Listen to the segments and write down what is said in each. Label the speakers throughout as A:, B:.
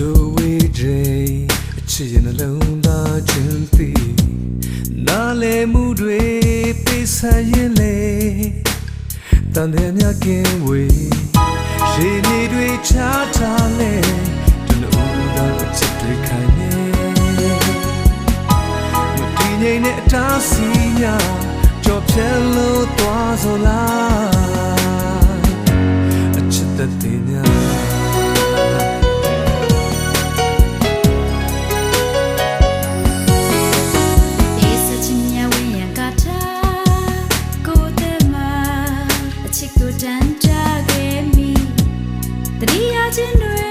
A: တို့ဝေးတဲ့အချစ်ရဲ့နှလုံးသားချင်းသိနားလေမှုတွေပေးဆက်ရင်လေတန်တဲ့မြတ်ကင်းဝေးရေမြေတွေချားထားလေတနူသားအချစ်တွေခိုင်နေမတည်ငြိမ်တဲ့အတားစီညာကြော်ဖြဲလို့သွားဆိုလား တတိ
B: ယချင်း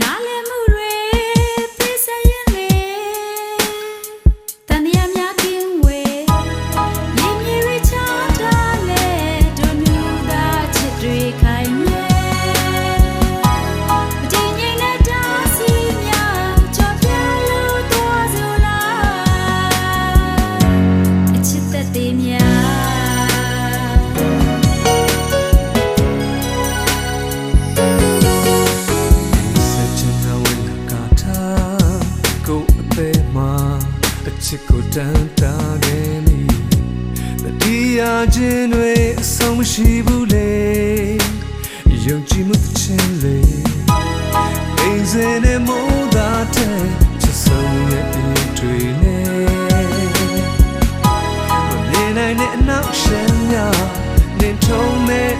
B: နား
A: အချစ်ကိုတန်တာခဲ့မိတတိယခြင်းတွေအဆုံးမရှိဘူးလေယုံကြည်မှုတစ်ချင်းလေအိမ်စင်းနဲ့မိုးသားတဲ့ချစ်ဆုံးရဲ့အင်းတွေနဲ့မမြင်နိုင်တဲ့အနောက်ရှမ်းများနင်ထုံးမဲ့